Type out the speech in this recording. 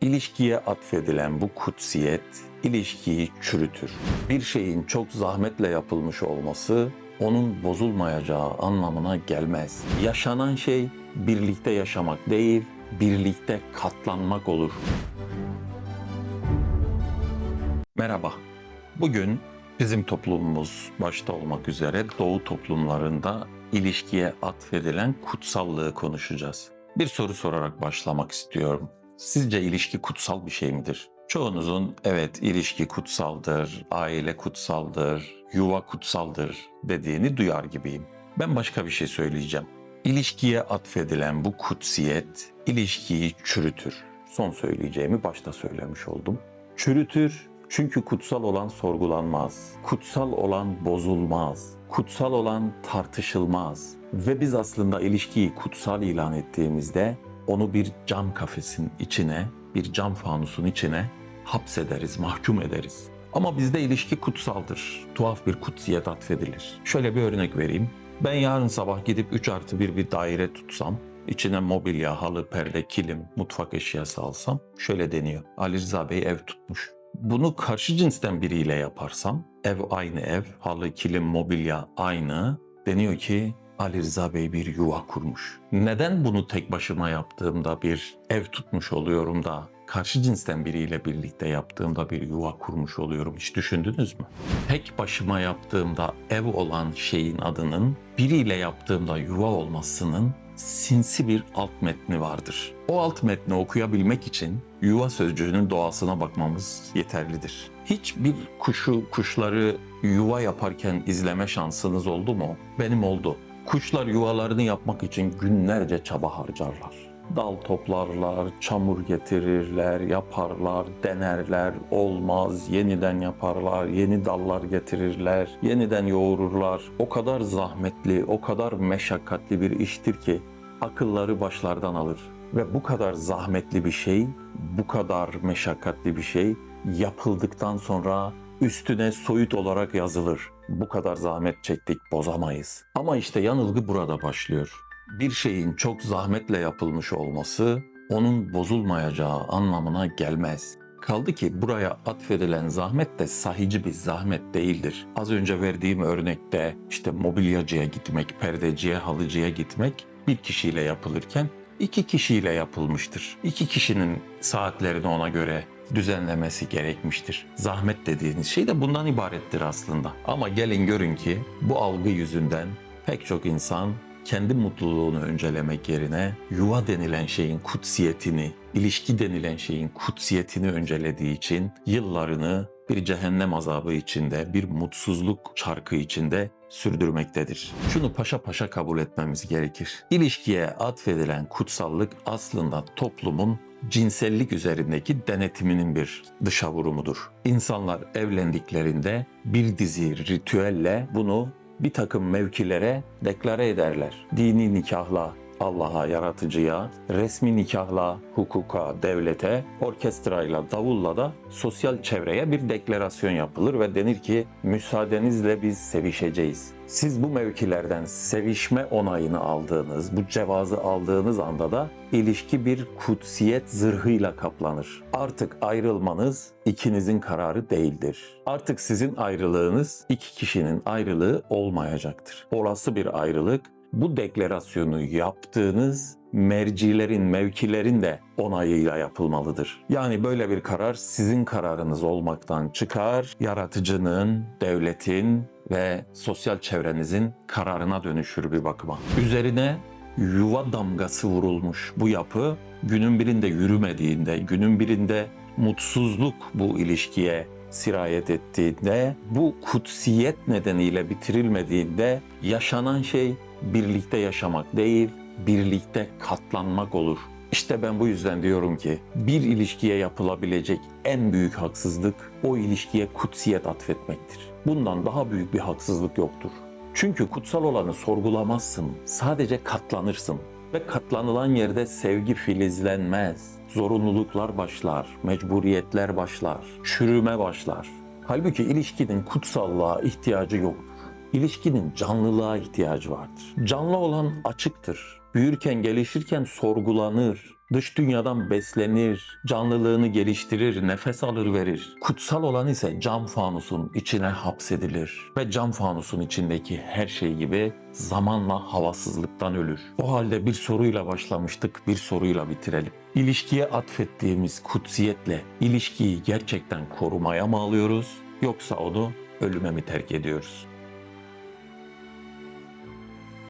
İlişkiye atfedilen bu kutsiyet ilişkiyi çürütür. Bir şeyin çok zahmetle yapılmış olması onun bozulmayacağı anlamına gelmez. Yaşanan şey birlikte yaşamak değil, birlikte katlanmak olur. Merhaba. Bugün bizim toplumumuz başta olmak üzere doğu toplumlarında ilişkiye atfedilen kutsallığı konuşacağız. Bir soru sorarak başlamak istiyorum. Sizce ilişki kutsal bir şey midir? Çoğunuzun evet ilişki kutsaldır, aile kutsaldır, yuva kutsaldır dediğini duyar gibiyim. Ben başka bir şey söyleyeceğim. İlişkiye atfedilen bu kutsiyet ilişkiyi çürütür. Son söyleyeceğimi başta söylemiş oldum. Çürütür çünkü kutsal olan sorgulanmaz. Kutsal olan bozulmaz. Kutsal olan tartışılmaz. Ve biz aslında ilişkiyi kutsal ilan ettiğimizde onu bir cam kafesin içine, bir cam fanusun içine hapsederiz, mahkum ederiz. Ama bizde ilişki kutsaldır. Tuhaf bir kutsiyet atfedilir. Şöyle bir örnek vereyim. Ben yarın sabah gidip 3 artı 1 bir daire tutsam, içine mobilya, halı, perde, kilim, mutfak eşyası alsam şöyle deniyor. Ali Rıza Bey ev tutmuş. Bunu karşı cinsten biriyle yaparsam, ev aynı ev, halı, kilim, mobilya aynı, deniyor ki Ali Rıza Bey bir yuva kurmuş. Neden bunu tek başıma yaptığımda bir ev tutmuş oluyorum da karşı cinsten biriyle birlikte yaptığımda bir yuva kurmuş oluyorum hiç düşündünüz mü? Tek başıma yaptığımda ev olan şeyin adının biriyle yaptığımda yuva olmasının sinsi bir alt metni vardır. O alt metni okuyabilmek için yuva sözcüğünün doğasına bakmamız yeterlidir. Hiçbir kuşu, kuşları yuva yaparken izleme şansınız oldu mu? Benim oldu. Kuşlar yuvalarını yapmak için günlerce çaba harcarlar. Dal toplarlar, çamur getirirler, yaparlar, denerler, olmaz, yeniden yaparlar, yeni dallar getirirler, yeniden yoğururlar. O kadar zahmetli, o kadar meşakkatli bir iştir ki akılları başlardan alır. Ve bu kadar zahmetli bir şey, bu kadar meşakkatli bir şey yapıldıktan sonra üstüne soyut olarak yazılır. Bu kadar zahmet çektik bozamayız. Ama işte yanılgı burada başlıyor. Bir şeyin çok zahmetle yapılmış olması onun bozulmayacağı anlamına gelmez. Kaldı ki buraya atfedilen zahmet de sahici bir zahmet değildir. Az önce verdiğim örnekte işte mobilyacıya gitmek, perdeciye, halıcıya gitmek bir kişiyle yapılırken iki kişiyle yapılmıştır. İki kişinin saatlerini ona göre düzenlemesi gerekmiştir. Zahmet dediğiniz şey de bundan ibarettir aslında. Ama gelin görün ki bu algı yüzünden pek çok insan kendi mutluluğunu öncelemek yerine yuva denilen şeyin kutsiyetini, ilişki denilen şeyin kutsiyetini öncelediği için yıllarını bir cehennem azabı içinde, bir mutsuzluk çarkı içinde sürdürmektedir. Şunu paşa paşa kabul etmemiz gerekir. İlişkiye atfedilen kutsallık aslında toplumun cinsellik üzerindeki denetiminin bir dışa vurumudur. İnsanlar evlendiklerinde bir dizi ritüelle bunu bir takım mevkilere deklare ederler. Dini nikahla Allah'a, yaratıcıya, resmi nikahla hukuka, devlete, orkestrayla, davulla da sosyal çevreye bir deklarasyon yapılır ve denir ki müsaadenizle biz sevişeceğiz. Siz bu mevkilerden sevişme onayını aldığınız, bu cevazı aldığınız anda da ilişki bir kutsiyet zırhıyla kaplanır. Artık ayrılmanız ikinizin kararı değildir. Artık sizin ayrılığınız iki kişinin ayrılığı olmayacaktır. Olası bir ayrılık bu deklarasyonu yaptığınız mercilerin, mevkilerin de onayıyla yapılmalıdır. Yani böyle bir karar sizin kararınız olmaktan çıkar, yaratıcının, devletin ve sosyal çevrenizin kararına dönüşür bir bakıma. Üzerine yuva damgası vurulmuş bu yapı günün birinde yürümediğinde, günün birinde mutsuzluk bu ilişkiye sirayet ettiğinde, bu kutsiyet nedeniyle bitirilmediğinde yaşanan şey birlikte yaşamak değil, birlikte katlanmak olur. İşte ben bu yüzden diyorum ki bir ilişkiye yapılabilecek en büyük haksızlık o ilişkiye kutsiyet atfetmektir. Bundan daha büyük bir haksızlık yoktur. Çünkü kutsal olanı sorgulamazsın, sadece katlanırsın. Ve katlanılan yerde sevgi filizlenmez. Zorunluluklar başlar, mecburiyetler başlar, çürüme başlar. Halbuki ilişkinin kutsallığa ihtiyacı yoktur. İlişkinin canlılığa ihtiyacı vardır. Canlı olan açıktır. Büyürken, gelişirken sorgulanır. Dış dünyadan beslenir, canlılığını geliştirir, nefes alır verir. Kutsal olan ise cam fanusun içine hapsedilir ve cam fanusun içindeki her şey gibi zamanla havasızlıktan ölür. O halde bir soruyla başlamıştık, bir soruyla bitirelim. İlişkiye atfettiğimiz kutsiyetle ilişkiyi gerçekten korumaya mı alıyoruz yoksa onu ölüme mi terk ediyoruz?